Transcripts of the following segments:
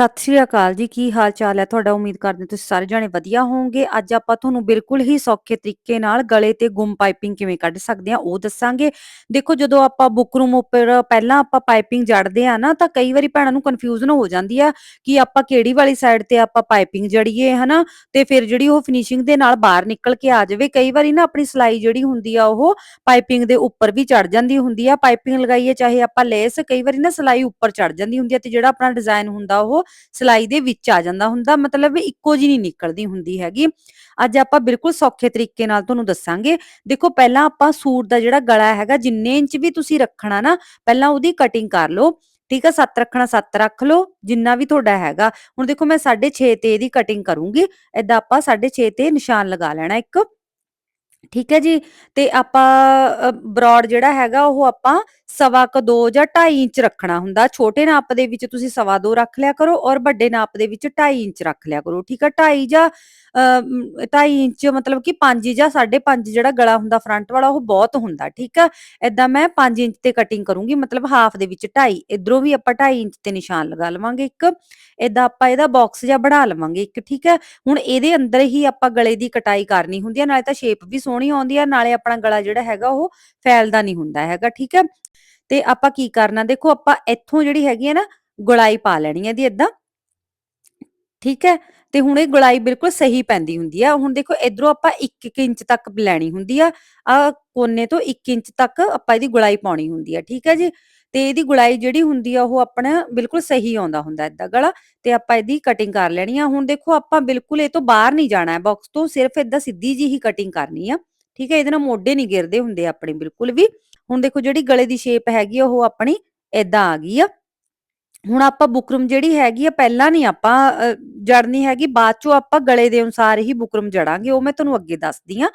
ਸਤਿ ਸ਼੍ਰੀ ਅਕਾਲ ਜੀ, ਕੀ ਹਾਲ ਚਾਲ ਹੈ ਤੁਹਾਡਾ? ਉਮੀਦ ਕਰਦੇ ਹਾਂ ਤੁਸੀਂ ਸਾਰੇ ਜਾਣੇ ਵਧੀਆ ਹੋਵੋਗੇ। ਅੱਜ ਆਪਾਂ ਤੁਹਾਨੂੰ ਬਿਲਕੁਲ ਹੀ ਸੌਖੇ ਤਰੀਕੇ ਨਾਲ ਗਲੇ ਤੇ ਗੁੰਮ ਪਾਈਪਿੰਗ ਕਿਵੇਂ ਕੱਢ ਸਕਦੇ ਹਾਂ, ਉਹ ਦੱਸਾਂਗੇ। ਦੇਖੋ, ਜਦੋਂ ਆਪਾਂ ਬੁਕਰੂਮ ਉੱਪਰ ਪਹਿਲਾਂ ਆਪਾਂ ਪਾਈਪਿੰਗ ਜੜਦੇ ਆ ਨਾ, ਤਾਂ ਕਈ ਵਾਰੀ ਭੈਣਾਂ ਨੂੰ ਕਨਫਿਊਜ਼ਨ ਹੋ ਜਾਂਦੀ ਆ ਕਿ ਆਪਾਂ ਕਿਹੜੀ ਵਾਲੀ ਸਾਈਡ ਤੇ ਆਪਾਂ ਪਾਈਪਿੰਗ ਜੜੀਏ, ਹਨਾ? ਤੇ ਫਿਰ ਜਿਹੜੀ ਉਹ ਫਿਨਿਸ਼ਿੰਗ ਦੇ ਨਾਲ ਬਾਹਰ ਨਿਕਲ ਕੇ ਆ ਜਾਵੇ। ਕਈ ਵਾਰੀ ਨਾ ਆਪਣੀ ਸਲਾਈ ਜਿਹੜੀ ਹੁੰਦੀ ਆ, ਉਹ ਪਾਈਪਿੰਗ ਦੇ ਉੱਪਰ ਵੀ ਚੜ ਜਾਂਦੀ ਹੁੰਦੀ ਆ। ਪਾਈਪਿੰਗ ਲਗਾਈਏ, ਚਾਹੇ ਆਪਾਂ ਲੈਸ ਕਈ ਵਾਰੀ ਨਾ ਸਲਾਈ ਉੱਪਰ ਚੜ ਜਾਂਦੀ ਹੁੰਦੀ ਆ ਤੇ ਜਿਹੜਾ ਆਪਣਾ ਡਿਜ਼ਾਈਨ ਹੁੰਦਾ ਉਹ ਸਲਾਈ ਦੇ ਵਿੱਚ ਆ ਜਾਂਦਾ ਹੁੰਦਾ, ਮਤਲਬ ਇੱਕੋ ਜੀ ਨਹੀਂ ਨਿਕਲਦੀ ਹੁੰਦੀ ਹੈਗੀ। ਅੱਜ ਆਪਾਂ ਬਿਲਕੁਲ ਸੌਖੇ ਤਰੀਕੇ ਨਾਲ ਤੁਹਾਨੂੰ ਦੱਸਾਂਗੇ। ਦੇਖੋ, ਪਹਿਲਾਂ ਆਪਾਂ ਸੂਟ ਦਾ ਜਿਹੜਾ ਗਲਾ ਹੈਗਾ, ਜਿੰਨੇ ਇੰਚ ਵੀ ਤੁਸੀਂ ਰੱਖਣਾ ਨਾ, ਪਹਿਲਾਂ ਉਹਦੀ ਕਟਿੰਗ ਕਰ ਲਓ। ਠੀਕ ਆ 7 ਰੱਖਣਾ 7 ਰੱਖ ਲਓ, ਜਿੰਨਾ ਵੀ ਤੁਹਾਡਾ ਹੈਗਾ। ਹੁਣ ਦੇਖੋ, ਮੈਂ 6.5 ਤੇ ਇਹਦੀ ਕਟਿੰਗ ਕਰੂੰਗੀ। ਐਦਾਂ ਆਪਾਂ 6.5 ਤੇ ਨਿਸ਼ਾਨ ਲਗਾ ਲੈਣਾ ਇੱਕ। ਠੀਕ ਹੈ ਜੀ? ਤੇ ਆਪਾਂ ਬ੍ਰੌਡ ਜਿਹੜਾ ਹੈਗਾ ਉਹ ਆਪਾਂ ਸਵਾ ਕ 2 ਜਾਂ 2.5 ਇੰਚ ਰੱਖਣਾ ਹੁੰਦਾ। ਛੋਟੇ ਨਾਪ ਦੇ ਵਿੱਚ ਤੁਸੀਂ ਸਵਾ 2 ਰੱਖ ਲਿਆ ਕਰੋ ਔਰ ਵੱਡੇ ਨਾਪ ਦੇ ਵਿੱਚ 2.5 ਇੰਚ ਰੱਖ ਲਿਆ ਕਰੋ, ਠੀਕ ਹੈ? 2.5 ਜਾਂ 2.5 ਇੰਚ ਮਤਲਬ ਕਿ 5 ਜਾਂ 5.5 ਜਿਹੜਾ ਗਲਾ ਹੁੰਦਾ ਫਰੰਟ ਵਾਲਾ ਉਹ ਬਹੁਤ ਹੁੰਦਾ, ਠੀਕ ਹੈ? ਐਦਾਂ ਮੈਂ 5 ਇੰਚ ਤੇ ਕਟਿੰਗ ਕਰੂੰਗੀ, ਮਤਲਬ ਹਾਫ ਦੇ ਵਿੱਚ 2.5 ਇਧਰੋਂ ਵੀ ਆਪਾਂ 2.5 ਇੰਚ ਤੇ ਨਿਸ਼ਾਨ ਲਗਾ ਲਵਾਂਗੇ ਇੱਕ ਐਦਾਂ ਆਪਾਂ ਇਹਦਾ ਬਾਕਸ ਜਾਂ ਬਣਾ ਲਵਾਂਗੇ ਇੱਕ, ਠੀਕ ਹੈ? ਹੁਣ ਇਹਦੇ ਅੰਦਰ ਹੀ ਆਪਾਂ ਗਲੇ ਦੀ ਕਟਾਈ ਕਰਨੀ ਹੁੰਦੀ ਹੈ, ਨਾਲੇ ਤਾਂ ਸ਼ੇਪ ਵੀ ਸੋਹਣੀ ਆਉਂਦੀ ਹੈ ਨਾਲੇ ਆਪਣਾ ਗਲਾ ਜਿਹੜਾ ਹੈਗਾ ਉਹ ਫੈਲਦਾ ਨਹੀਂ ਹੁੰਦਾ ਹੈਗਾ, ਠੀਕ ਹੈ? ਤੇ ਆਪਾਂ ਕੀ ਕਰਨਾ, ਦੇਖੋ ਆਪਾਂ ਇੱਥੋਂ ਜਿਹੜੀ ਹੈਗੀ ਹੈ ਨਾ, ਗੁਲਾਈ ਪਾ ਲੈਣੀ ਹੈ ਦੀ ਇਦਾਂ ਠੀਕ ਹੈ? ਤੇ ਹੁਣ ਇਹ ਗੁਲਾਈ ਬਿਲਕੁਲ ਸਹੀ ਪੈਂਦੀ ਹੁੰਦੀ ਆ। ਹੁਣ ਦੇਖੋ ਇਧਰੋਂ ਆਪਾਂ 1 ਇੰਚ ਤੱਕ ਲੈਣੀ ਹੁੰਦੀ ਆ। ਆ ਕੋਨੇ ਤੋਂ 1 ਇੰਚ ਤੱਕ ਆਪਾਂ ਇਹਦੀ ਗੁਲਾਈ ਪਾਉਣੀ ਹੁੰਦੀ ਆ, ਠੀਕ ਹੈ ਜੀ? ਤੇ ਇਹਦੀ ਗੁਲਾਈ ਜਿਹੜੀ ਹੁੰਦੀ ਆ, ਉਹ ਆਪਣਾ ਬਿਲਕੁਲ ਸਹੀ ਆਉਂਦਾ ਹੁੰਦਾ ਇਦਾਂ ਗਲਾ, ਤੇ ਆਪਾਂ ਇਹਦੀ ਕਟਿੰਗ ਕਰ ਲੈਣੀ ਆ। ਹੁਣ ਦੇਖੋ, ਆਪਾਂ ਬਿਲਕੁਲ ਇਹ ਤੋਂ ਬਾਹਰ ਨਹੀਂ ਜਾਣਾ ਹੈ। ਬਾਕਸ ਤੋਂ ਸਿਰਫ ਇਦਾਂ ਸਿੱਧੀ ਜੀ ਹੀ ਕਟਿੰਗ ਕਰਨੀ ਆ। ਠੀਕ ਹੈ, ਇਹਦੇ ਨਾਲ ਮੋਢੇ ਨਹੀਂ ਗਿਰਦੇ ਹੁੰਦੇ ਆਪਣੇ ਬਿਲਕੁਲ ਵੀ। ਹੁਣ ਦੇਖੋ, ਜਿਹੜੀ ਗਲੇ ਦੀ ਸ਼ੇਪ ਹੈਗੀ ਉਹ ਆਪਣੀ ਇਦਾਂ ਆ ਗਈ ਆ। ਹੁਣ ਆਪਾਂ ਬੁਕਰਮ ਜਿਹੜੀ ਹੈਗੀ ਆ, ਪਹਿਲਾਂ ਨਹੀਂ ਆਪਾਂ ਜੜਨੀ ਹੈਗੀ, ਬਾਅਦ ਚੋਂ ਆਪਾਂ ਗਲੇ ਦੇ ਅਨੁਸਾਰ ਹੀ ਬੁਕਰਮ ਜੜਾਂਗੇ। ਉਹ ਮੈਂ ਤੁਹਾਨੂੰ ਅੱਗੇ ਦੱਸਦੀ ਆ।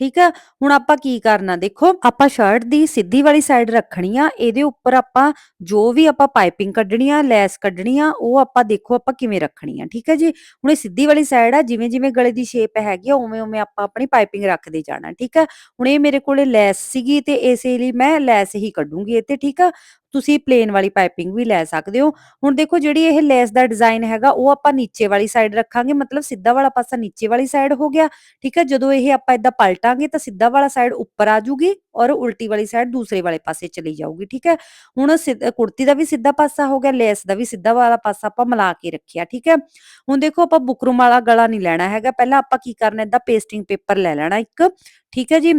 ਠੀਕ ਆ? ਹੁਣ ਆਪਾਂ ਕੀ ਕਰਨਾ? ਦੇਖੋ, ਆਪਾਂ ਸ਼ਰਟ ਦੀ ਸਿੱਧੀ ਵਾਲੀ ਸਾਈਡ ਰੱਖਣੀ ਆ, ਇਹਦੇ ਉੱਪਰ ਆਪਾਂ ਜੋ ਵੀ ਆਪਾਂ ਪਾਈਪਿੰਗ ਕੱਢਣੀ ਆ, ਲੈਸ ਕੱਢਣੀ ਆ, ਉਹ ਆਪਾਂ ਦੇਖੋ ਆਪਾਂ ਕਿਵੇਂ ਰੱਖਣੀ ਆ, ਠੀਕ ਹੈ ਜੀ? ਹੁਣ ਇਹ ਸਿੱਧੀ ਵਾਲੀ ਸਾਈਡ ਆ, ਜਿਵੇਂ ਜਿਵੇਂ ਗਲੇ ਦੀ ਸ਼ੇਪ ਹੈਗੀ ਆ, ਉਵੇਂ ਉਵੇਂ ਆਪਾਂ ਆਪਣੀ ਪਾਈਪਿੰਗ ਰੱਖਦੇ ਜਾਣਾ, ਠੀਕ ਆ? ਹੁਣ ਇਹ ਮੇਰੇ ਕੋਲੇ ਲੈਸ ਸੀਗੀ ਤੇ ਇਸੇ ਲਈ ਮੈਂ ਲੈਸ ਹੀ ਕੱਢੂੰਗੀ ਤੇ ਠੀਕ ਆ? ਤੁਸੀਂ ਪਲੇਨ ਵਾਲੀ ਪਾਈਪਿੰਗ ਵੀ ਲੈ ਸਕਦੇ ਹੋ। ਹੁਣ ਦੇਖੋ ਜਿਹੜੀ ਇਹ ਲੈਸ ਦਾ ਡਿਜ਼ਾਈਨ ਹੈਗਾ, ਉਹ ਆਪਾਂ ਨੀਚੇ ਵਾਲੀ ਸਾਈਡ ਰੱਖਾਂਗੇ, ਮਤਲਬ ਸਿੱਧਾ ਵਾਲਾ ਪਾਸਾ ਨੀਚੇ ਵਾਲੀ ਸਾਈਡ ਹੋ ਗਿਆ, ਠੀਕ ਹੈ? ਜਦੋਂ ਇਹ ਆਪਾਂ ਇਦਾਂ ਪਲਟਾਂਗੇ ਤਾਂ ਸਿੱਧਾ ਵਾਲਾ ਸਾਈਡ ਉੱਪਰ ਆ ਜੂਗੀ ਔਰ ਉਲਟੀ ਵਾਲੀ ਸਾਈਡ ਦੂਸਰੇ ਵਾਲੇ ਪਾਸੇ ਚਲੀ ਜਾਊਗੀ, ਠੀਕ ਹੈ? ਹੁਣ ਕੁੜਤੀ ਦਾ ਵੀ ਸਿੱਧਾ ਪਾਸਾ ਹੋ ਗਿਆ, ਲੈਸ ਦਾ ਵੀ ਸਿੱਧਾ ਵਾਲਾ ਪਾਸਾ ਆਪਾਂ ਮਿਲਾ ਕੇ ਰੱਖਿਆ, ਠੀਕ ਹੈ? ਹੁਣ ਦੇਖੋ ਆਪਾਂ ਬੁਕਰਮ ਵਾਲਾ ਗਲਾ ਨਹੀਂ ਲੈਣਾ ਹੈਗਾ। ਪਹਿਲਾਂ ਆਪਾਂ ਕੀ ਕਰਨਾ ਇਦਾਂ ਪੇਸਟਿੰਗ ਪੇਪਰ ਲੈ ਲੈਣਾ ਇੱਕ, ਠੀਕ ਹੈ ਜੀ?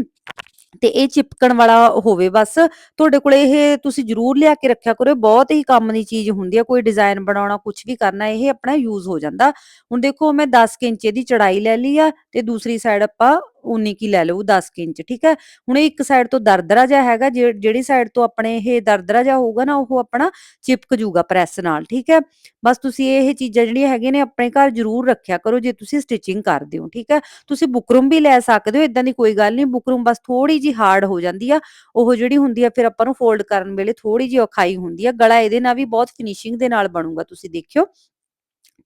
ਤੇ ਇਹ ਚਿਪਕਣ ਵਾਲਾ ਹੋਵੇ ਬਸ। ਤੁਹਾਡੇ ਕੋਲ ਇਹ ਤੁਸੀਂ ਜ਼ਰੂਰ ਲਿਆ ਕੇ ਰੱਖਿਆ ਕਰੋ ਬਹੁਤ ਹੀ ਕੰਮ ਦੀ ਚੀਜ਼ ਹੁੰਦੀ ਹੈ ਕੋਈ ਡਿਜ਼ਾਈਨ ਬਣਾਉਣਾ ਕੁਝ ਵੀ ਕਰਨਾ, ਇਹ ਆਪਣਾ ਯੂਜ਼ ਹੋ ਜਾਂਦਾ। ਹੁਣ ਦੇਖੋ ਮੈਂ 10 ਇੰਚ ਦੀ ਚੜਾਈ ਲੈ ਲਈ ਆ ਤੇ ਦੂਸਰੀ ਸਾਈਡ ਆਪਾਂ 19 ਕੀ ਲੈ ਲਓ 10 ਇੰਚ, ਠੀਕ ਹੈ? ਹੁਣ ਇੱਕ ਸਾਈਡ ਤੋਂ ਦਰਦਰਾ ਜਾ ਹੈਗਾ ਜਿਹੜੀ ਸਾਈਡ ਤੋਂ ਆਪਣੇ ਇਹ ਦਰਦਰਾ ਜਾ ਹੋਊਗਾ ਨਾ, ਉਹ ਆਪਣਾ ਚਿਪਕ ਜੂਗਾ ਪ੍ਰੈਸ ਨਾਲ, ਠੀਕ ਹੈ? ਬਸ ਤੁਸੀਂ ਇਹ ਚੀਜ਼ਾਂ ਜਿਹੜੀਆਂ ਹੈਗੀਆਂ ਨੇ, ਆਪਣੇ ਘਰ ਜ਼ਰੂਰ ਰੱਖਿਆ ਕਰੋ, ਜੇ ਤੁਸੀਂ ਸਟਿਚਿੰਗ ਕਰਦੇ ਹੋ ਠੀਕ ਹੈ? ਤੁਸੀਂ ਬੁਕਰਮ ਵੀ ਲੈ ਸਕਦੇ ਹੋ ਇਦਾਂ ਦੀ ਕੋਈ ਗੱਲ ਨਹੀਂ ਬੁਕਰਮ ਬਸ ਥੋੜੀ ਜੀ ਹਾਰਡ ਹੋ ਜਾਂਦੀ ਆ, ਉਹ ਜਿਹੜੀ ਹੁੰਦੀ ਆ, ਫਿਰ ਆਪਾਂ ਨੂੰ ਫੋਲਡ ਕਰਨ ਵੇਲੇ ਥੋੜੀ ਜੀ ਔਖਾਈ ਹੁੰਦੀ ਆ, ਗਲਾ ਇਹਦੇ ਨਾਲ ਵੀ ਬਹੁਤ ਫਿਨਿਸ਼ਿੰਗ ਦੇ ਨਾਲ ਬਣੂਗਾ, ਤੁਸੀਂ ਦੇਖਿਓ।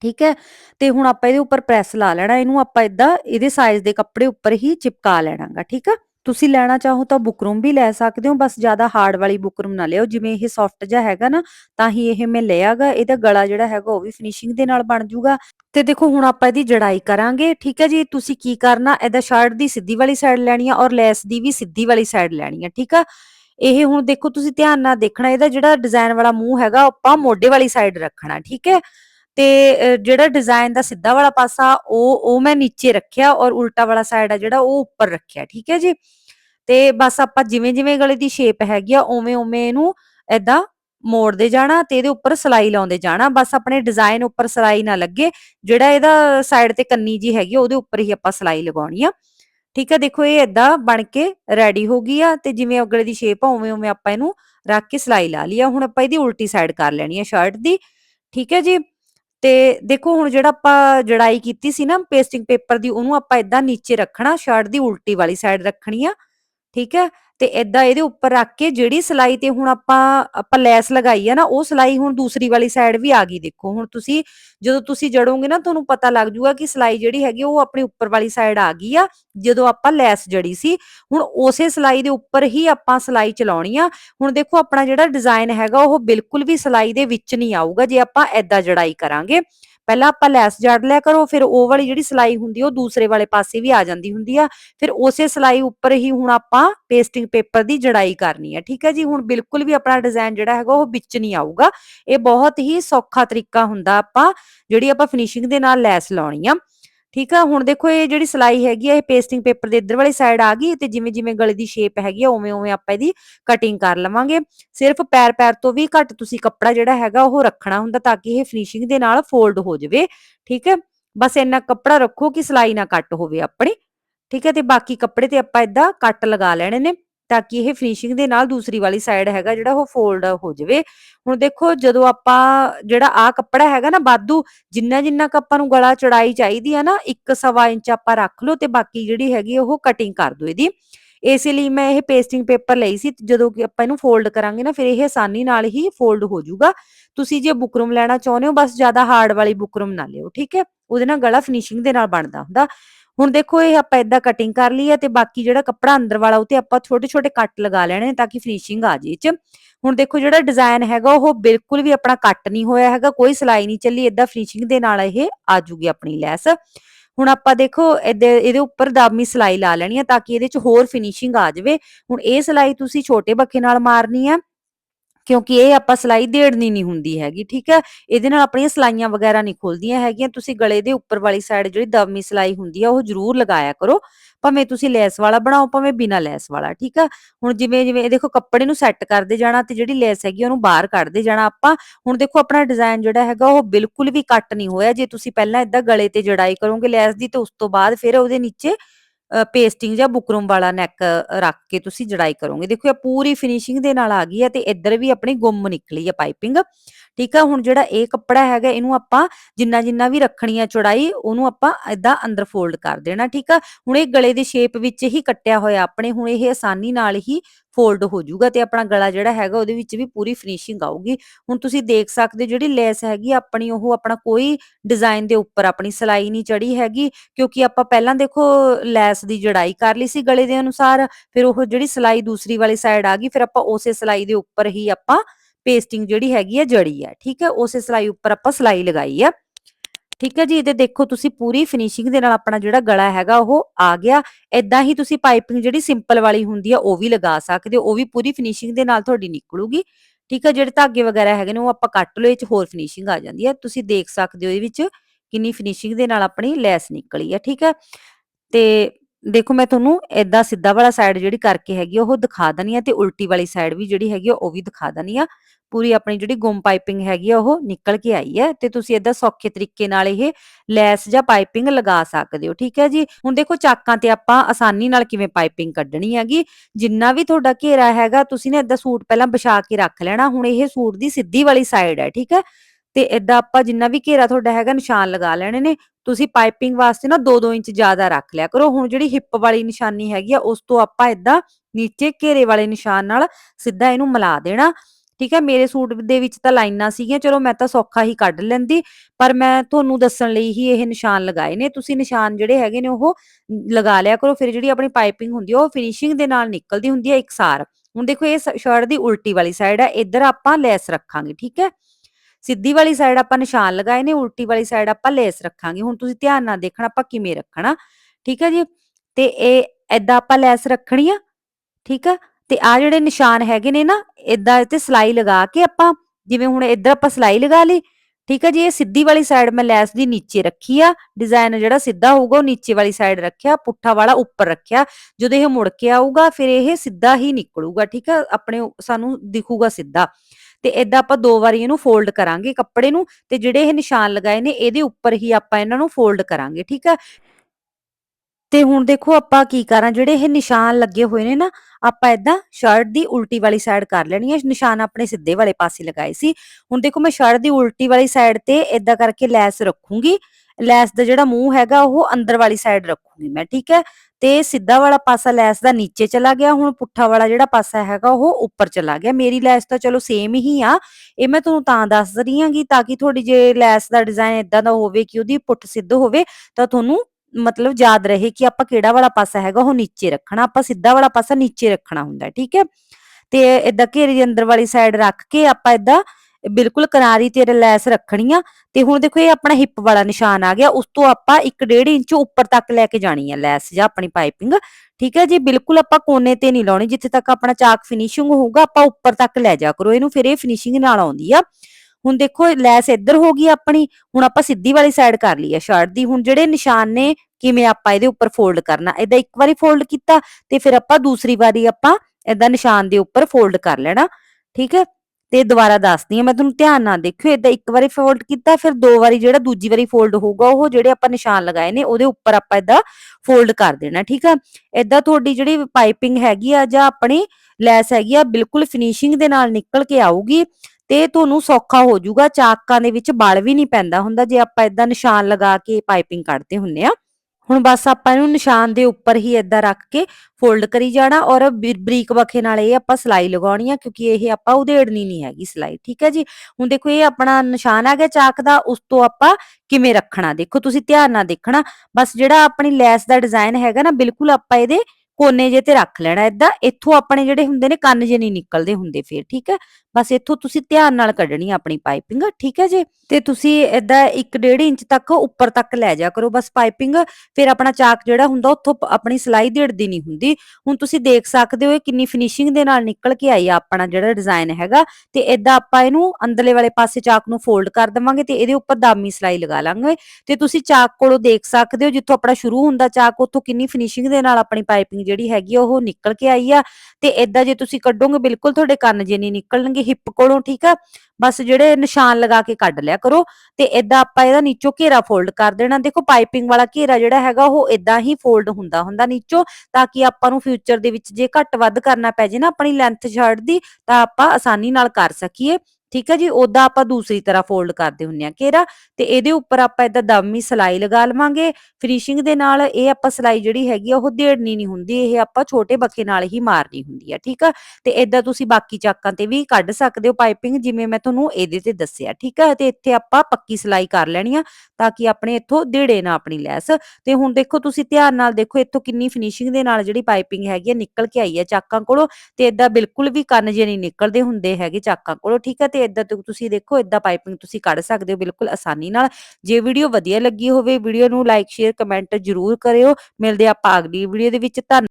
ਠੀਕ ਹੈ? ਤੇ ਹੁਣ ਆਪਾਂ ਇਹਦੇ ਉੱਪਰ ਪ੍ਰੈਸ ਲਾ ਲੈਣਾ, ਇਹਨੂੰ ਆਪਾਂ ਇਦਾਂ ਇਹਦੇ ਸਾਈਜ਼ ਦੇ ਕੱਪੜੇ ਉੱਪਰ ਹੀ ਚਿਪਕਾ ਲੈਣਾਗਾ, ਠੀਕ ਆ? ਤੁਸੀਂ ਲੈਣਾ ਚਾਹੋ ਤਾਂ ਬੁਕਰਮ ਵੀ ਲੈ ਸਕਦੇ ਹੋ, ਬਸ ਜ਼ਿਆਦਾ ਹਾਰਡ ਵਾਲੀ ਬੁਕਰਮ ਨਾ ਲਿਓ, ਜਿਵੇਂ ਇਹ ਸੌਫਟ ਜਿਹਾ ਹੈਗਾ ਨਾ, ਤਾਂ ਹੀ ਇਹ ਮੈਂ ਲਿਆਗਾ, ਇਹਦਾ ਗਲਾ ਜਿਹੜਾ ਹੈਗਾ ਉਹ ਵੀ ਫਿਨਿਸ਼ਿੰਗ ਦੇ ਨਾਲ ਬਣ ਜਾਊਗਾ ਤੇ ਦੇਖੋ ਹੁਣ ਆਪਾਂ ਇਹਦੀ ਜੜਾਈ ਕਰਾਂਗੇ, ਠੀਕ ਹੈ ਜੀ? ਤੁਸੀਂ ਕੀ ਕਰਨਾ, ਇਹਦਾ ਸ਼ਰਟ ਦੀ ਸਿੱਧੀ ਵਾਲੀ ਸਾਈਡ ਲੈਣੀ ਆ ਔਰ ਲੈਸ ਦੀ ਵੀ ਸਿੱਧੀ ਵਾਲੀ ਸਾਈਡ ਲੈਣੀ ਆ, ਠੀਕ ਆ? ਇਹ ਹੁਣ ਦੇਖੋ ਤੁਸੀਂ ਧਿਆਨ ਨਾਲ ਦੇਖਣਾ, ਇਹਦਾ ਜਿਹੜਾ ਡਿਜ਼ਾਈਨ ਵਾਲਾ ਮੂੰਹ ਹੈਗਾ ਆਪਾਂ ਮੋਢੇ ਵਾਲੀ ਸਾਈਡ ਰੱਖਣਾ, ਠੀਕ ਹੈ? ਤੇ ਜਿਹੜਾ ਡਿਜ਼ਾਈਨ ਦਾ ਸਿੱਧਾ ਵਾਲਾ ਪਾਸਾ ਉਹ ਉਹ ਮੈਂ ਨੀਚੇ ਰੱਖਿਆ ਔਰ ਉਲਟਾ ਵਾਲਾ ਸਾਈਡ ਆ ਜਿਹੜਾ ਉਹ ਉੱਪਰ ਰੱਖਿਆ, ਠੀਕ ਹੈ ਜੀ? ਤੇ ਬਸ ਆਪਾਂ ਜਿਵੇਂ ਜਿਵੇਂ ਗਲੇ ਦੀ ਸ਼ੇਪ ਹੈਗੀ ਆ, ਉਵੇਂ ਉਵੇਂ ਇਹਨੂੰ ਐਦਾਂ ਮੋੜਦੇ ਜਾਣਾ ਤੇ ਇਹਦੇ ਉੱਪਰ ਸਲਾਈ ਲਾਉਂਦੇ ਜਾਣਾ। ਬਸ ਆਪਣੇ ਡਿਜ਼ਾਈਨ ਉੱਪਰ ਸਲਾਈ ਨਾ ਲੱਗੇ। ਜਿਹੜਾ ਇਹਦਾ ਸਾਈਡ ਤੇ ਕੰਨੀ ਜੀ ਹੈਗੀ ਉਹਦੇ ਉੱਪਰ ਹੀ ਆਪਾਂ ਸਲਾਈ ਲਗਾਉਣੀ ਆ। ਠੀਕ ਹੈ, ਦੇਖੋ ਇਹ ਐਦਾਂ ਬਣ ਕੇ ਰੈਡੀ ਹੋ ਗਈ ਆ ਤੇ ਜਿਵੇਂ ਅਗਲੇ ਦੀ ਸ਼ੇਪ ਆ, ਉਵੇਂ ਉਵੇਂ ਆਪਾਂ ਇਹਨੂੰ ਰੱਖ ਕੇ ਸਲਾਈ ਲਾ ਲਈ ਆ। ਹੁਣ ਆਪਾਂ ਇਹਦੀ ਉਲਟੀ ਸਾਈਡ ਕਰ ਲੈਣੀ ਆ ਸ਼ਰਟ ਦੀ। ਠੀਕ ਹੈ ਜੀ? ਤੇ ਦੇਖੋ ਹੁਣ ਜਿਹੜਾ ਆਪਾਂ ਜੜਾਈ ਕੀਤੀ ਸੀ ਨਾ ਪੇਸਟਿੰਗ ਪੇਪਰ ਦੀ, ਉਹਨੂੰ ਆਪਾਂ ਇਦਾਂ ਨੀਚੇ ਰੱਖਣਾ, ਸ਼ਰਟ ਦੀ ਉਲਟੀ ਵਾਲੀ ਸਾਈਡ ਰੱਖਣੀ ਆ, ਠੀਕ ਹੈ? ਤੇ ਏਦਾਂ ਇਹਦੇ ਉੱਪਰ ਰੱਖ ਕੇ ਜਿਹੜੀ ਸਲਾਈ ਤੇ ਹੁਣ ਆਪਾਂ ਆਪਾਂ ਲੈਸ ਲਗਾਈ ਆ ਨਾ, ਉਹ ਸਲਾਈ ਹੁਣ ਦੂਸਰੀ ਵਾਲੀ ਸਾਈਡ ਵੀ ਆ ਗਈ ਦੇਖੋ। ਹੁਣ ਤੁਸੀਂ ਜਦੋਂ ਤੁਸੀਂ ਜੜੋਗੇ ਨਾ, ਤੁਹਾਨੂੰ ਪਤਾ ਲੱਗ ਜੂਗਾ ਕਿ ਸਲਾਈ ਜਿਹੜੀ ਹੈਗੀ ਉਹ ਆਪਣੀ ਉੱਪਰ ਵਾਲੀ ਸਾਈਡ ਆ ਗਈ ਆ, ਜਦੋਂ ਆਪਾਂ ਲੈਸ ਜੜੀ ਸੀ। ਹੁਣ ਉਸੇ ਸਲਾਈ ਦੇ ਉੱਪਰ ਹੀ ਆਪਾਂ ਸਲਾਈ ਚਲਾਉਣੀ ਆ। ਹੁਣ ਦੇਖੋ ਆਪਣਾ ਜਿਹੜਾ ਡਿਜ਼ਾਈਨ ਹੈਗਾ, ਉਹ ਬਿਲਕੁਲ ਵੀ ਸਲਾਈ ਦੇ ਵਿੱਚ ਨਹੀਂ ਆਊਗਾ, ਜੇ ਆਪਾਂ ਐਦਾਂ ਜੜਾਈ ਕਰਾਂਗੇ। ਪਹਿਲਾਂ ਆਪਾਂ ਲੈਸ ਜੜ ਲਿਆ ਕਰੋ, ਫਿਰ ਉਹ ਵਾਲੀ ਜਿਹੜੀ ਸਲਾਈ ਹੁੰਦੀ ਉਹ ਦੂਸਰੇ ਵਾਲੇ ਪਾਸੇ ਵੀ ਆ ਜਾਂਦੀ ਹੁੰਦੀ ਆ। ਫਿਰ ਉਸੇ ਸਲਾਈ ਉੱਪਰ ਹੀ ਹੁਣ ਆਪਾਂ ਪੇਸਟਿੰਗ ਪੇਪਰ ਦੀ ਜੜਾਈ ਕਰਨੀ ਹੈ ਠੀਕ ਹੈ ਜੀ? ਹੁਣ ਬਿਲਕੁਲ ਵੀ ਆਪਣਾ ਡਿਜ਼ਾਈਨ ਜਿਹੜਾ ਹੈਗਾ, ਉਹ ਵਿੱਚ ਨਹੀਂ ਆਊਗਾ। ਇਹ ਬਹੁਤ ਹੀ ਸੌਖਾ ਤਰੀਕਾ ਹੁੰਦਾ ਆਪਾਂ, ਜਿਹੜੀ ਆਪਾਂ ਫਿਨਿਸ਼ਿੰਗ ਦੇ ਨਾਲ ਲੈਸ ਲਾਉਣੀ ਆ। ਠੀਕ ਆ, ਹੁਣ ਦੇਖੋ ਇਹ ਜਿਹੜੀ ਸਲਾਈ ਹੈਗੀ ਆ, ਇਹ ਪੇਸਟਿੰਗ ਪੇਪਰ ਦੇ ਇੱਧਰ ਵਾਲੀ ਸਾਈਡ ਆ ਗਈ ਤੇ ਜਿਵੇਂ ਜਿਵੇਂ ਗਲੇ ਦੀ ਸ਼ੇਪ ਹੈਗੀ ਆ, ਉਵੇਂ ਉਵੇਂ ਆਪਾਂ ਇਹਦੀ ਕਟਿੰਗ ਕਰ ਲਵਾਂਗੇ। ਸਿਰਫ ਪੈਰ ਪੈਰ ਤੋਂ ਵੀ ਘੱਟ ਤੁਸੀਂ ਕੱਪੜਾ ਜਿਹੜਾ ਹੈਗਾ ਉਹ ਰੱਖਣਾ ਹੁੰਦਾ ਤਾਂ ਕਿ ਇਹ ਫਿਨਿਸ਼ਿੰਗ ਦੇ ਨਾਲ ਫੋਲਡ ਹੋ ਜਾਵੇ, ਠੀਕ ਹੈ? ਬਸ ਇੰਨਾ ਕੱਪੜਾ ਰੱਖੋ ਕਿ ਸਲਾਈ ਨਾ ਕੱਟ ਹੋਵੇ ਆਪਣੀ, ਠੀਕ ਹੈ? ਤੇ ਬਾਕੀ ਕੱਪੜੇ ਤੇ ਆਪਾਂ ਇਦਾਂ ਕੱਟ ਲਗਾ ਲੈਣੇ ਨੇ। ਤਾਂ ਕਿ ਇਹ ਫਿਨਿਸ਼ਿੰਗ ਦੇ ਨਾਲ ਦੂਸਰੀ ਵਾਲੀ ਸਾਈਡ ਹੈਗਾ ਜਿਹੜਾ ਉਹ ਫੋਲਡ ਹੋ ਜਾਵੇ। ਹੁਣ ਦੇਖੋ ਜਦੋਂ ਆਪਾਂ ਜਿਹੜਾ ਆ ਕੱਪੜਾ ਹੈਗਾ ਨਾ ਬਾਦੂ ਜਿੰਨਾ ਜਿੰਨਾ ਕ ਆਪਾਂ ਨੂੰ ਗਲਾ ਚੜਾਈ ਚਾਹੀਦੀ ਆ ਨਾ 1.5 ਇੰਚ ਆਪਾਂ ਰੱਖ ਲਓ ਤੇ ਬਾਕੀ ਜਿਹੜੀ ਹੈਗੀ ਉਹ ਕਟਿੰਗ ਕਰ ਦਿਓ ਇਹਦੀ। ਇਸੇ ਲਈ ਮੈਂ ਇਹ ਪੇਸਟਿੰਗ ਪੇਪਰ ਲਈ ਸੀ, ਜਦੋਂ ਕਿ ਆਪਾਂ ਇਹਨੂੰ ਫੋਲਡ ਕਰਾਂਗੇ ਨਾ, ਫਿਰ ਇਹ ਆਸਾਨੀ ਨਾਲ ਹੀ ਫੋਲਡ ਹੋ ਜਾਊਗਾ। ਤੁਸੀਂ ਜੇ ਬੁਕਰਮ ਲੈਣਾ ਚਾਹੁੰਦੇ ਹੋ, ਬਸ ਜ਼ਿਆਦਾ ਹਾਰਡ ਵਾਲੀ ਬੁਕਰਮ ਨਾ ਲਿਓ, ਠੀਕ ਹੈ? ਉਹਦੇ ਨਾਲ ਗਲਾ ਫਿਨਿਸ਼ਿੰਗ ਦੇ ਨਾਲ ਬਣਦਾ ਹੁੰਦਾ। ਹੁਣ ਦੇਖੋ, ਇਹ ਆਪਾਂ ਇਦਾਂ ਕਟਿੰਗ ਕਰ ਲਈ ਹੈ ਤੇ ਬਾਕੀ ਜਿਹੜਾ ਕੱਪੜਾ ਅੰਦਰ ਵਾਲਾ, ਉਹ ਆਪਾਂ ਛੋਟੇ ਛੋਟੇ ਕੱਟ ਲਗਾ ਲੈਣੇ ਤਾਂ ਕਿ ਫਿਨਿਸ਼ਿੰਗ ਆ ਜੇ ਚ। ਹੁਣ ਦੇਖੋ, ਜਿਹੜਾ ਡਿਜ਼ਾਈਨ ਹੈਗਾ, ਉਹ ਬਿਲਕੁਲ ਵੀ ਆਪਣਾ ਕੱਟ ਨਹੀਂ ਹੋਇਆ ਹੈਗਾ, ਕੋਈ ਸਿਲਾਈ ਨਹੀਂ ਚੱਲੀ ਇਦਾਂ ਫਿਨਿਸ਼ਿੰਗ ਦੇ ਨਾਲ ਇਹ ਆ ਜੂਗੀ ਆਪਣੀ ਲੈਸ। ਹੁਣ ਆਪਾਂ ਦੇਖੋ, ਇਹਦੇ ਇਹਦੇ ਉੱਪਰ ਦਾਮੀ ਸਿਲਾਈ ਲਾ ਲੈਣੀ ਹੈ ਤਾਂ ਕਿ ਇਹਦੇ ਚ ਹੋਰ ਫਿਨਿਸ਼ਿੰਗ ਆ ਜਾਵੇ। ਹੁਣ ਇਹ ਸਿਲਾਈ ਤੁਸੀਂ ਛੋਟੇ ਬੱਖੇ ਨਾਲ ਮਾਰਨੀ ਆ ਕਿਉਂਕਿ ਇਹ ਆਪਾਂ ਸਲਾਈ ਦੇੜਨੀ ਨਹੀਂ ਹੁੰਦੀ ਹੈਗੀ, ਠੀਕ ਹੈ? ਇਹਦੇ ਨਾਲ ਆਪਣੀਆਂ ਸਲਾਈਆਂ ਵਗੈਰਾ ਨਹੀਂ ਖੁੱਲਦੀਆਂ ਹੈਗੀਆਂ, ਤੁਸੀਂ ਗਲੇ ਦੇ ਉੱਪਰ ਵਾਲੀ ਸਾਈਡ ਜਿਹੜੀ ਦਮੀ ਸਲਾਈ ਹੁੰਦੀ ਆ, ਉਹ ਜ਼ਰੂਰ ਲਗਾਇਆ ਕਰੋ। ਭਾਵੇਂ ਤੁਸੀਂ ਲੈਸ ਵਾਲਾ ਬਣਾਓ, ਭਾਵੇਂ ਬਿਨਾ ਲੈਸ ਵਾਲਾ, ਠੀਕ ਆ? ਹੁਣ ਜਿਵੇਂ ਜਿਵੇਂ ਇਹ ਦੇਖੋ ਕੱਪੜੇ ਨੂੰ ਸੈੱਟ ਕਰਦੇ ਜਾਣਾ ਤੇ ਜਿਹੜੀ ਲੈਸ ਹੈਗੀ ਉਹਨੂੰ ਬਾਹਰ ਕੱਢਦੇ ਜਾਣਾ ਆਪਾਂ। ਹੁਣ ਦੇਖੋ ਆਪਣਾ ਡਿਜ਼ਾਈਨ ਜਿਹੜਾ ਹੈਗਾ, ਉਹ ਬਿਲਕੁਲ ਵੀ ਕੱਟ ਨਹੀਂ ਹੋਇਆ। ਜੇ ਤੁਸੀਂ ਪਹਿਲਾਂ ਇਦਾਂ ਗਲੇ ਤੇ ਜੜਾਈ ਕਰੋਗੇ ਲੈਸ ਦੀ, ਤੇ ਉਸ ਤੋਂ ਬਾਅਦ ਫਿਰ ਉਹਦੇ ਨੀਚੇ ਪੇਸਟਿੰਗ ਜਾਂ ਬੁਕਰਮ ਵਾਲਾ ਨੈਕ ਰੱਖ ਕੇ ਤੁਸੀਂ ਜੜਾਈ ਕਰੋਗੇ। ਦੇਖੋ ਇਹ ਪੂਰੀ ਫਿਨਿਸ਼ਿੰਗ ਦੇ ਨਾਲ ਆ ਗਈ ਹੈ ਤੇ ਇੱਧਰ ਵੀ ਆਪਣੀ ਗੁੰਮ ਨਿਕਲੀ ਹੈ ਪਾਈਪਿੰਗ ਠੀਕ ਆ? ਹੁਣ ਜਿਹੜਾ ਇਹ ਕੱਪੜਾ ਹੈਗਾ, ਇਹਨੂੰ ਆਪਾਂ ਜਿੰਨਾ ਜਿੰਨਾ ਵੀ ਰੱਖਣੀ ਆ ਚੌੜਾਈ, ਉਹਨੂੰ ਆਪਾਂ ਇਦਾਂ ਅੰਦਰ ਫੋਲਡ ਕਰ ਦੇਣਾ, ਠੀਕ ਆ? ਹੁਣ ਇਹ ਗਲੇ ਦੀ ਸ਼ੇਪ ਵਿੱਚ ਹੀ ਕੱਟਿਆ ਹੋਇਆ ਆਪਣੇ, ਹੁਣ ਇਹ ਆਸਾਨੀ ਨਾਲ ਹੀ ਫੋਲਡ ਹੋ ਜਾਊਗਾ ਤੇ ਆਪਣਾ ਗਲਾ ਜਿਹੜਾ ਹੈਗਾ, ਉਹਦੇ ਵਿੱਚ ਵੀ ਪੂਰੀ ਫਿਨਿਸ਼ਿੰਗ ਆਊਗੀ। ਹੁਣ ਤੁਸੀਂ ਦੇਖ ਸਕਦੇ ਹੋ ਜਿਹੜੀ ਲੈਸ ਹੈਗੀ ਆਪਣੀ, ਉਹ ਆਪਣਾ ਕੋਈ ਡਿਜ਼ਾਈਨ ਦੇ ਉੱਪਰ ਆਪਣੀ ਸਲਾਈ ਨਹੀਂ ਚੜੀ ਹੈਗੀ, ਕਿਉਂਕਿ ਆਪਾਂ ਪਹਿਲਾਂ ਦੇਖੋ ਲੈਸ ਦੀ ਜੜਾਈ ਕਰ ਲਈ ਸੀ ਗਲੇ ਦੇ ਅਨੁਸਾਰ, ਫਿਰ ਉਹ ਜਿਹੜੀ ਸਲਾਈ ਦੂਸਰੀ ਵਾਲੀ ਸਾਈਡ ਆ ਗਈ, ਫਿਰ ਆਪਾਂ ਉਸੇ ਸਲਾਈ ਦੇ ਉੱਪਰ ਹੀ ਆਪਾਂ ਪੇਸਟਿੰਗ ਜਿਹੜੀ ਹੈਗੀ ਹੈ ਜੜੀ ਹੈ ਠੀਕ ਹੈ ਉਸੇ ਸਲਾਈ ਉੱਪਰ ਆਪਾਂ ਸਲਾਈ ਲਗਾਈ ਹੈ ਠੀਕ ਹੈ ਜੀ? ਇਹਦੇ ਦੇਖੋ ਤੁਸੀਂ ਪੂਰੀ ਫਿਨਿਸ਼ਿੰਗ ਦੇ ਨਾਲ ਆਪਣਾ ਜਿਹੜਾ ਗਲਾ ਹੈਗਾ ਉਹ ਆ ਗਿਆ। ਇਦਾਂ ਹੀ ਤੁਸੀਂ ਪਾਈਪਿੰਗ ਜਿਹੜੀ ਸਿੰਪਲ ਵਾਲੀ ਹੁੰਦੀ ਆ, ਉਹ ਵੀ ਲਗਾ ਸਕਦੇ ਹੋ। ਉਹ ਵੀ ਪੂਰੀ ਫਿਨਿਸ਼ਿੰਗ ਦੇ ਨਾਲ ਤੁਹਾਡੀ ਨਿਕਲੂਗੀ। ਠੀਕ ਹੈ ਜਿਹੜੇ ਧਾਗੇ ਵਗੈਰਾ ਹੈਗੇ ਨੇ, ਉਹ ਆਪਾਂ ਕੱਟ ਲਓ, ਇਹ ਚ ਹੋਰ ਫਿਨਿਸ਼ਿੰਗ ਆ ਜਾਂਦੀ ਹੈ ਤੁਸੀਂ ਦੇਖ ਸਕਦੇ ਹੋ ਇਹਦੇ ਵਿੱਚ ਕਿੰਨੀ ਫਿਨਿਸ਼ਿੰਗ ਦੇ ਨਾਲ ਆਪਣੀ ਲੈਸ ਨਿਕਲੀ ਹੈ ਠੀਕ ਹੈ ਤੇ ਦੇਖੋ ਮੈਂ ਤੁਹਾਨੂੰ ਏਦਾਂ ਸਿੱਧਾ ਵਾਲਾ ਸਾਈਡ ਜਿਹੜੀ ਕਰਕੇ ਹੈਗੀ ਉਹ ਦਿਖਾ ਦਨੀ ਆ ਤੇ ਉਲਟੀ ਵਾਲੀ ਸਾਈਡ ਵੀ ਜਿਹੜੀ ਹੈਗੀ ਉਹ ਵੀ ਦਿਖਾ ਦਨੀ ਆ। ਪੂਰੀ ਆਪਣੀ ਜਿਹੜੀ ਗੁੰਮ ਪਾਈਪਿੰਗ ਹੈਗੀ ਆ, ਉਹ ਨਿਕਲ ਕੇ ਆਈ ਹੈ ਤੇ ਤੁਸੀਂ ਏਦਾਂ ਸੌਖੇ ਤਰੀਕੇ ਨਾਲ ਇਹ ਲੈਸ ਜਾਂ ਪਾਈਪਿੰਗ ਲਗਾ ਸਕਦੇ ਹੋ, ਠੀਕ ਹੈ ਜੀ? ਹੁਣ ਦੇਖੋ ਚਾਕਾਂ ਤੇ ਆਪਾਂ ਆਸਾਨੀ ਨਾਲ ਕਿਵੇਂ ਪਾਈਪਿੰਗ ਕੱਢਣੀ ਹੈਗੀ? ਜਿੰਨਾ ਵੀ ਤੁਹਾਡਾ ਘੇਰਾ ਹੈਗਾ, ਤੁਸੀਂ ਨੇ ਏਦਾਂ ਸੂਟ ਪਹਿਲਾਂ ਵਿਛਾ ਕੇ ਰੱਖ ਲੈਣਾ, ਹੁਣ ਇਹ ਸੂਟ ਦੀ ਸਿੱਧੀ ਵਾਲੀ ਸਾਈਡ ਹੈ ਠੀਕ ਹੈ ਤੇ ਏਦਾਂ ਆਪਾਂ ਜਿੰਨਾ ਵੀ ਘੇਰਾ ਤੁਹਾਡਾ ਹੈਗਾ ਨਿਸ਼ਾਨ ਲਗਾ ਲੈਣੇ ਨੇ, ਤੁਸੀਂ ਪਾਈਪਿੰਗ ਵਾਸਤੇ ਨਾ 2-2 ਇੰਚ ਜ਼ਿਆਦਾ ਰੱਖ ਲਿਆ ਕਰੋ। ਹੁਣ ਜਿਹੜੀ ਹਿੱਪ ਵਾਲੀ ਨਿਸ਼ਾਨੀ ਹੈਗੀ ਆ, ਉਸ ਤੋਂ ਆਪਾਂ ਏਦਾਂ ਨੀਚੇ ਘੇਰੇ ਵਾਲੇ ਨਿਸ਼ਾਨ ਨਾਲ ਸਿੱਧਾ ਇਹਨੂੰ ਮਿਲਾ ਦੇਣਾ। ਠੀਕ ਹੈ, ਮੇਰੇ ਸੂਟ ਦੇ ਵਿੱਚ ਤਾਂ ਲਾਈਨਾਂ ਸੀਗੀਆਂ, ਚਲੋ ਮੈਂ ਤਾਂ ਸੌਖਾ ਹੀ ਕੱਢ ਲੈਂਦੀ, ਪਰ ਮੈਂ ਤੁਹਾਨੂੰ ਦੱਸਣ ਲਈ ਹੀ ਇਹ ਨਿਸ਼ਾਨ ਲਗਾਏ ਨੇ। ਤੁਸੀਂ ਨਿਸ਼ਾਨ ਜਿਹੜੇ ਹੈਗੇ ਨੇ ਉਹ ਲਗਾ ਲਿਆ ਕਰੋ, ਫਿਰ ਜਿਹੜੀ ਆਪਣੀ ਪਾਈਪਿੰਗ ਹੁੰਦੀ ਹੈ ਉਹ ਫਿਨਿਸ਼ਿੰਗ ਦੇ ਨਾਲ ਨਿਕਲਦੀ ਹੁੰਦੀ ਹੈ ਇਕਸਾਰ ਹੁਣ ਦੇਖੋ, ਇਹ ਸ਼ਰਟ ਦੀ ਉਲਟੀ ਵਾਲੀ ਸਾਈਡ ਹੈ ਇੱਧਰ ਆਪਾਂ ਲੈਸ ਰੱਖਾਂਗੇ, ਠੀਕ ਹੈ? ਸਿੱਧੀ ਵਾਲੀ ਸਾਈਡ ਆਪਾਂ ਨਿਸ਼ਾਨ ਲਗਾਏ ਨੇ, ਉਲਟੀ ਵਾਲੀ ਸਾਈਡ ਆਪਾਂ ਲੈਸ ਰੱਖਾਂਗੇ। ਹੁਣ ਤੁਸੀਂ ਧਿਆਨ ਨਾਲ ਦੇਖਣਾ ਆਪਾਂ ਕਿਵੇਂ ਰੱਖਣਾ, ਠੀਕ ਹੈ ਜੀ? ਤੇ ਇਹ ਐਦਾਂ ਆਪਾਂ ਲੈਸ ਰੱਖਣੀ ਆ, ਠੀਕ ਆ? ਤੇ ਆ ਜਿਹੜੇ ਨਿਸ਼ਾਨ ਹੈਗੇ ਨੇ ਨਾ ਇਦਾਂ ਇੱਥੇ ਸਲਾਈ ਲਗਾ ਕੇ ਆਪਾਂ, ਜਿਵੇਂ ਹੁਣ ਇੱਧਰ ਆਪਾਂ ਸਲਾਈ ਲਗਾ ਲਈ, ਠੀਕ ਹੈ ਜੀ? ਇਹ ਸਿੱਧੀ ਵਾਲੀ ਸਾਈਡ ਮੈਂ ਲੈਸ ਦੀ ਨੀਚੇ ਰੱਖੀ ਆ। ਡਿਜ਼ਾਈਨ ਜਿਹੜਾ ਸਿੱਧਾ ਹੋਊਗਾ, ਉਹ ਨੀਚੇ ਵਾਲੀ ਸਾਈਡ ਰੱਖਿਆ, ਪੁੱਠਾ ਵਾਲਾ ਉੱਪਰ ਰੱਖਿਆ। ਜਦੋਂ ਇਹ ਮੁੜ ਕੇ ਆਊਗਾ, ਫਿਰ ਇਹ ਸਿੱਧਾ ਹੀ ਨਿਕਲੂਗਾ, ਠੀਕ ਹੈ ਆਪਣੇ ਸਾਨੂੰ ਦਿਖੂਗਾ ਸਿੱਧਾ। ਤੇ ਇਦਾਂ ਆਪਾਂ ਦੋ ਵਾਰੀ ਇਹਨੂੰ ਫੋਲਡ ਕਰਾਂਗੇ ਕੱਪੜੇ ਨੂੰ ਤੇ ਜਿਹੜੇ ਇਹ ਨਿਸ਼ਾਨ ਲਗਾਏ ਨੇ ਇਹਦੇ ਉੱਪਰ ਹੀ ਆਪਾਂ ਇਹਨਾਂ ਨੂੰ ਫੋਲਡ ਕਰਾਂਗੇ, ਠੀਕ ਆ? ਤੇ ਹੁਣ ਦੇਖੋ ਆਪਾਂ ਕੀ ਕਰਾਂ, ਜਿਹੜੇ ਇਹ ਨਿਸ਼ਾਨ ਲੱਗੇ ਹੋਏ ਨੇ ਨਾ, ਆਪਾਂ ਇਦਾਂ ਸ਼ਰਟ ਦੀ ਉਲਟੀ ਵਾਲੀ ਸਾਈਡ ਕਰ ਲੈਣੀ ਹੈ ਨਿਸ਼ਾਨ ਆਪਣੇ ਸਿੱਧੇ ਵਾਲੇ ਪਾਸੇ ਲਗਾਏ ਸੀ। ਹੁਣ ਦੇਖੋ ਮੈਂ ਸ਼ਰਟ ਦੀ ਉਲਟੀ ਵਾਲੀ ਸਾਈਡ ਤੇ ਇਦਾਂ ਕਰਕੇ ਲੈਸ ਰੱਖੂੰਗੀ ਲੈਸ ਦਾ ਜਿਹੜਾ ਮੂੰਹ ਹੈਗਾ, ਉਹ ਅੰਦਰ ਵਾਲੀ ਸਾਈਡ ਰੱਖੂਗੀ ਮੈਂ, ਠੀਕ ਹੈ? ਤੇ ਸਿੱਧਾ ਵਾਲਾ ਪਾਸਾ ਲੈਸ ਦਾ ਨੀਚੇ ਚਲਾ ਗਿਆ, ਹੁਣ ਪੁੱਠਾ ਵਾਲਾ ਜਿਹੜਾ ਪਾਸਾ ਹੈਗਾ, ਉਹ ਉੱਪਰ ਚਲਾ ਗਿਆ। ਮੇਰੀ ਲੈਸ ਤਾਂ ਚਲੋ ਸੇਮ ਹੀ ਆ, ਇਹ ਮੈਂ ਤੁਹਾਨੂੰ ਤਾਂ ਦੱਸ ਰਹੀ ਹਾਂਗੀ, ਤਾਂ ਕਿ ਤੁਹਾਡੀ ਜੇ ਲੈਸ ਦਾ ਡਿਜ਼ਾਈਨ ਇਦਾਂ ਦਾ ਹੋਵੇ ਕਿ ਉਹਦੀ ਪੁੱਠ ਸਿੱਧ ਹੋਵੇ, ਤਾਂ ਤੁਹਾਨੂੰ ਮਤਲਬ ਯਾਦ ਰਹੇ ਕਿ ਆਪਾਂ ਕਿਹੜਾ ਵਾਲਾ ਪਾਸਾ ਹੈਗਾ, ਉਹ ਨੀਚੇ ਰੱਖਣਾ, ਆਪਾਂ ਸਿੱਧਾ ਵਾਲਾ ਪਾਸਾ ਨੀਚੇ ਰੱਖਣਾ ਹੁੰਦਾ, ਠੀਕ ਹੈ? ਤੇ ਇਦਾਂ ਘੇਰੇ ਦੀ ਅੰਦਰ ਵਾਲੀ ਸਾਈਡ ਰੱਖ ਕੇ ਆਪਾਂ ਇਦਾਂ ਬਿਲਕੁਲ ਕਿਨਾਰੀ ਤੇ ਲੈਸ ਰੱਖਣੀ ਆ, ਤੇ ਹੁਣ ਦੇਖੋ ਇਹ ਆਪਣਾ ਹਿੱਪ ਵਾਲਾ ਨਿਸ਼ਾਨ ਆ ਗਿਆ, ਉਸ ਤੋਂ ਆਪਾਂ 1.5 ਇੰਚ ਉੱਪਰ ਤੱਕ ਲੈ ਕੇ ਜਾਣੀ ਆ ਲੈਸ ਜਾਂ ਆਪਣੀ ਪਾਈਪਿੰਗ, ਠੀਕ ਹੈ ਜੀ, ਬਿਲਕੁਲ ਆਪਾਂ ਕੋਨੇ ਤੇ ਨਹੀਂ ਲਾਉਣੀ, ਜਿੱਥੇ ਤੱਕ ਆਪਣਾ ਚਾਕ ਫਿਨਿਸ਼ਿੰਗ ਹੋਊਗਾ, ਆਪਾਂ ਉੱਪਰ ਤੱਕ ਲੈ ਜਾ ਕਰੋ, ਇਹਨੂੰ ਫਿਰ ਇਹ ਫਿਨਿਸ਼ਿੰਗ ਨਾਲ ਆਉਂਦੀ ਆ। ਹੁਣ ਦੇਖੋ ਲੈਸ ਇੱਧਰ ਹੋ ਗਈ ਆਪਣੀ, ਹੁਣ ਆਪਾਂ ਸਿੱਧੀ ਵਾਲੀ ਸਾਈਡ ਕਰ ਲਈ ਆ ਸ਼ਰਟ ਦੀ, ਹੁਣ ਜਿਹੜੇ ਨਿਸ਼ਾਨ ਨੇ, ਕਿਵੇਂ ਆਪਾਂ ਇਹਦੇ ਉੱਪਰ ਫੋਲਡ ਕਰਨਾ, ਇਹਦਾ ਇੱਕ ਵਾਰੀ ਫੋਲਡ ਕੀਤਾ, ਤੇ ਫਿਰ ਆਪਾਂ ਦੂਸਰੀ ਵਾਰੀ ਆਪਾਂ ਏਦਾਂ ਨਿਸ਼ਾਨ ਦੇ ਉੱਪਰ ਫੋਲਡ ਕਰ ਲੈਣਾ, ਠੀਕ ਹੈ ਤੇ ਦੁਬਾਰਾ ਦੱਸਦੀ ਹਾਂ, ਮੈਂ ਤੁਹਾਨੂੰ ਧਿਆਨ ਨਾਲ ਦੇਖਿਓ, ਏਦਾਂ ਇੱਕ ਵਾਰੀ ਫੋਲਡ ਕੀਤਾ, ਫਿਰ ਦੋ ਵਾਰੀ ਜਿਹੜਾ ਦੂਜੀ ਵਾਰੀ ਫੋਲਡ ਹੋਊਗਾ, ਉਹ ਜਿਹੜੇ ਆਪਾਂ ਨਿਸ਼ਾਨ ਲਗਾਏ ਨੇ, ਉਹਦੇ ਉੱਪਰ ਆਪਾਂ ਏਦਾਂ ਫੋਲਡ ਕਰ ਦੇਣਾ, ਠੀਕ ਆ? ਏਦਾਂ ਤੁਹਾਡੀ ਜਿਹੜੀ ਪਾਈਪਿੰਗ ਹੈਗੀ ਆ ਜਾਂ ਆਪਣੀ ਲੈਸ ਹੈਗੀ ਆ, ਬਿਲਕੁਲ ਫਿਨਿਸ਼ਿੰਗ ਦੇ ਨਾਲ ਨਿਕਲ ਕੇ ਆਊਗੀ ਤੇ ਤੁਹਾਨੂੰ ਸੌਖਾ ਹੋ ਜਾਊਗਾ ਚਾਕਾਂ ਦੇ ਵਿੱਚ ਬਲ ਵੀ ਨਹੀਂ ਪੈਂਦਾ ਹੁੰਦਾ, ਜੇ ਆਪਾਂ ਏਦਾਂ ਨਿਸ਼ਾਨ ਲਗਾ ਕੇ ਪਾਈਪਿੰਗ ਕੱਢਦੇ ਹੁੰਨੇ ਆ। ਹੁਣ ਬਸ ਆਪਾਂ ਇਹਨੂੰ ਨਿਸ਼ਾਨ ਦੇ ਉੱਪਰ ਹੀ ਏਦਾਂ ਰੱਖ ਕੇ ਫੋਲਡ ਕਰੀ ਜਾਣਾ ਔਰ ਬਰੀਕ ਵਖੇ ਨਾਲ ਇਹ ਆਪਾਂ ਸਲਾਈ ਲਗਾਉਣੀ ਆ, ਕਿਉਂਕਿ ਇਹ ਆਪਾਂ ਉਧੇੜਨੀ ਨਹੀਂ ਹੈਗੀ ਸਲਾਈ, ਠੀਕ ਹੈ ਜੀ? ਹੁਣ ਦੇਖੋ ਇਹ ਆਪਣਾ ਨਿਸ਼ਾਨ ਆ ਗਿਆ ਚਾਕ ਦਾ, ਉਸ ਤੋਂ ਆਪਾਂ ਕਿਵੇਂ ਰੱਖਣਾ? ਦੇਖੋ ਤੁਸੀਂ ਧਿਆਨ ਨਾਲ ਦੇਖਣਾ, ਬਸ ਜਿਹੜਾ ਆਪਣੀ ਲੈਸ ਦਾ ਡਿਜ਼ਾਈਨ ਹੈਗਾ ਨਾ, ਬਿਲਕੁਲ ਆਪਾਂ ਇਹਦੇ ਕੋਨੇ ਜੇ ਤੇ ਰੱਖ ਲੈਣਾ ਏਦਾਂ, ਇੱਥੋਂ ਆਪਣੇ ਜਿਹੜੇ ਹੁੰਦੇ ਨੇ ਕੰਨ ਜੇ ਨਹੀਂ ਨਿਕਲਦੇ ਹੁੰਦੇ ਫਿਰ, ਠੀਕ ਹੈ? ਬਸ ਇੱਥੋਂ ਤੁਸੀਂ ਧਿਆਨ ਨਾਲ ਕੱਢਣੀ ਆਪਣੀ ਪਾਈਪਿੰਗ, ਠੀਕ ਹੈ ਜੀ? ਤੇ ਤੁਸੀਂ ਏਦਾਂ 1.5 ਇੰਚ ਤੱਕ ਉੱਪਰ ਤੱਕ ਲੈ ਜਾ ਕਰੋ, ਬਸ ਪਾਈਪਿੰਗ ਫਿਰ ਆਪਣਾ ਚਾਕ ਜਿਹੜਾ ਹੁੰਦਾ ਉੱਥੋਂ ਆਪਣੀ ਸਲਾਈ ਢੇੜਦੀ ਨਹੀਂ ਹੁੰਦੀ। ਹੁਣ ਤੁਸੀਂ ਦੇਖ ਸਕਦੇ ਹੋ ਕਿੰਨੀ ਫਿਨਿਸ਼ਿੰਗ ਦੇ ਨਾਲ ਨਿਕਲ ਕੇ ਆਈ ਆ ਆਪਣਾ ਜਿਹੜਾ ਡਿਜ਼ਾਈਨ ਹੈਗਾ ਤੇ ਏਦਾਂ ਆਪਾਂ ਇਹਨੂੰ ਅੰਦਰਲੇ ਵਾਲੇ ਪਾਸੇ ਚਾਕ ਨੂੰ ਫੋਲਡ ਕਰ ਦੇਵਾਂਗੇ ਤੇ ਇਹਦੇ ਉੱਪਰ ਦਾਮੀ ਸਲਾਈ ਲਗਾ ਲਾਂਗੇ। ਤੇ ਤੁਸੀਂ ਚਾਕ ਕੋਲੋਂ ਦੇਖ ਸਕਦੇ ਹੋ ਜਿੱਥੋਂ ਆਪਣਾ ਸ਼ੁਰੂ ਹੁੰਦਾ ਚਾਕ, ਉੱਥੋਂ ਕਿੰਨੀ ਫਿਨਿਸ਼ਿੰਗ ਦੇ ਨਾਲ ਆਪਣੀ ਪਾਈਪਿੰਗ ਜਿਹੜੀ ਹੈਗੀ ਆ ਉਹ ਨਿਕਲ ਕੇ ਆਈ ਆ। ਤੇ ਏਦਾਂ ਜੇ ਤੁਸੀਂ ਕੱਢੋਗੇ, ਬਿਲਕੁਲ ਤੁਹਾਡੇ ਕੰਨ ਜੇ ਨਹੀਂ ਨਿਕਲਣਗੇ। ਹਿੱਪ ਕੋਲੋਂ ਠੀਕ ਆ, ਬਸ ਜਿਹੜੇ ਨਿਸ਼ਾਨ ਲਗਾ ਕੇ ਕੱਢ ਲਿਆ ਕਰੋ ਤੇ ਏਦਾਂ ਆਪਾਂ ਇਹਦਾ ਨੀਚੋਂ ਘੇਰਾ ਫੋਲਡ ਕਰ ਦੇਣਾ। ਦੇਖੋ ਪਾਈਪਿੰਗ ਵਾਲਾ ਘੇਰਾ ਜਿਹੜਾ ਹੈਗਾ, ਉਹ ਏਦਾਂ ਹੀ ਫੋਲਡ ਹੁੰਦਾ ਹੁੰਦਾ ਨੀਚੋਂ ਤਾਂ ਕਿ ਆਪਾਂ ਨੂੰ ਫਿਊਚਰ ਦੇ ਵਿੱਚ ਜੇ ਘੱਟ ਵੱਧ ਕਰਨਾ ਪੈ ਜੇ ਨਾ ਆਪਣੀ ਲੈਂਥ ਸ਼ਰਟ ਦੀ, ਤਾਂ ਆਪਾਂ ਆਸਾਨੀ ਨਾਲ ਕਰ ਸਕੀਏ। ਠੀਕ ਹੈ ਜੀ? ਉਦਾਂ ਆਪਾਂ ਦੂਸਰੀ ਤਰ੍ਹਾਂ ਫੋਲਡ ਕਰਦੇ ਹੁੰਨੇ ਆ ਘੇਰਾ ਤੇ ਇਹਦੇ ਉੱਪਰ ਆਪਾਂ ਏਦਾਂ ਦਮੀ ਸਲਾਈ ਲਗਾ ਲਵਾਂਗੇ। ਫਿਨਿਸ਼ਿੰਗ ਦੇ ਨਾਲ ਇਹ ਆਪਾਂ ਸਲਾਈ ਜਿਹੜੀ ਹੈਗੀ ਆ, ਉਹ ਦੇੜਨੀ ਨਹੀਂ ਹੁੰਦੀ। ਇਹ ਆਪਾਂ ਛੋਟੇ ਬੱਕੇ ਨਾਲ ਹੀ ਮਾਰਨੀ ਹੁੰਦੀ ਆ, ਠੀਕ ਆ? ਤੇ ਏਦਾਂ ਤੁਸੀਂ ਬਾਕੀ ਚਾਕਾਂ ਤੇ ਵੀ ਕੱਢ ਸਕਦੇ ਹੋ ਪਾਈਪਿੰਗ, ਜਿਵੇਂ ਮੈਂ ਤੁਹਾਨੂੰ ਇਹਦੇ ਤੇ ਦੱਸਿਆ, ਠੀਕ ਆ? ਤੇ ਇੱਥੇ ਆਪਾਂ ਪੱਕੀ ਸਲਾਈ ਕਰ ਲੈਣੀ ਆ, ਤਾਂ ਕਿ ਆਪਣੇ ਇੱਥੋਂ ਦੇੜੇ ਨਾ ਆਪਣੀ ਲੈਸ। ਤੇ ਹੁਣ ਦੇਖੋ ਤੁਸੀਂ ਧਿਆਨ ਨਾਲ ਦੇਖੋ, ਇੱਥੋਂ ਕਿੰਨੀ ਫਿਨਿਸ਼ਿੰਗ ਦੇ ਨਾਲ ਜਿਹੜੀ ਪਾਈਪਿੰਗ ਹੈਗੀ ਆ, ਨਿਕਲ ਕੇ ਆਈ ਹੈ ਚਾਕਾਂ ਕੋਲੋਂ। ਤੇ ਏਦਾਂ ਬਿਲਕੁਲ ਵੀ ਕੰਨ ਜੇ ਨਹੀਂ ਨਿਕਲਦੇ ਹੁੰਦੇ ਹੈਗੇ ਚਾਕਾਂ ਕੋਲੋਂ, ਠੀਕ ਆ? ਤੇ ਏਦਾਂ ਤੋਂ, ਤੁਸੀਂ ਦੇਖੋ ਏਦਾਂ ਪਾਈਪਿੰਗ ਤੁਸੀਂ ਕੱਢ ਸਕਦੇ ਹੋ, ਬਿਲਕੁਲ ਆਸਾਨੀ ਨਾਲ। ਜੇ ਵੀਡੀਓ ਵਧੀਆ ਲੱਗੀ ਹੋਵੇ ਵੀਡੀਓ ਨੂੰ ਲਾਈਕ ਸ਼ੇਅਰ ਕਮੈਂਟ ਜ਼ਰੂਰ ਕਰਿਓ। ਮਿਲਦੇ ਆਪਾਂ ਅਗਲੀ ਵੀਡੀਓ ਦੇ ਵਿੱਚ। ਧੰਨ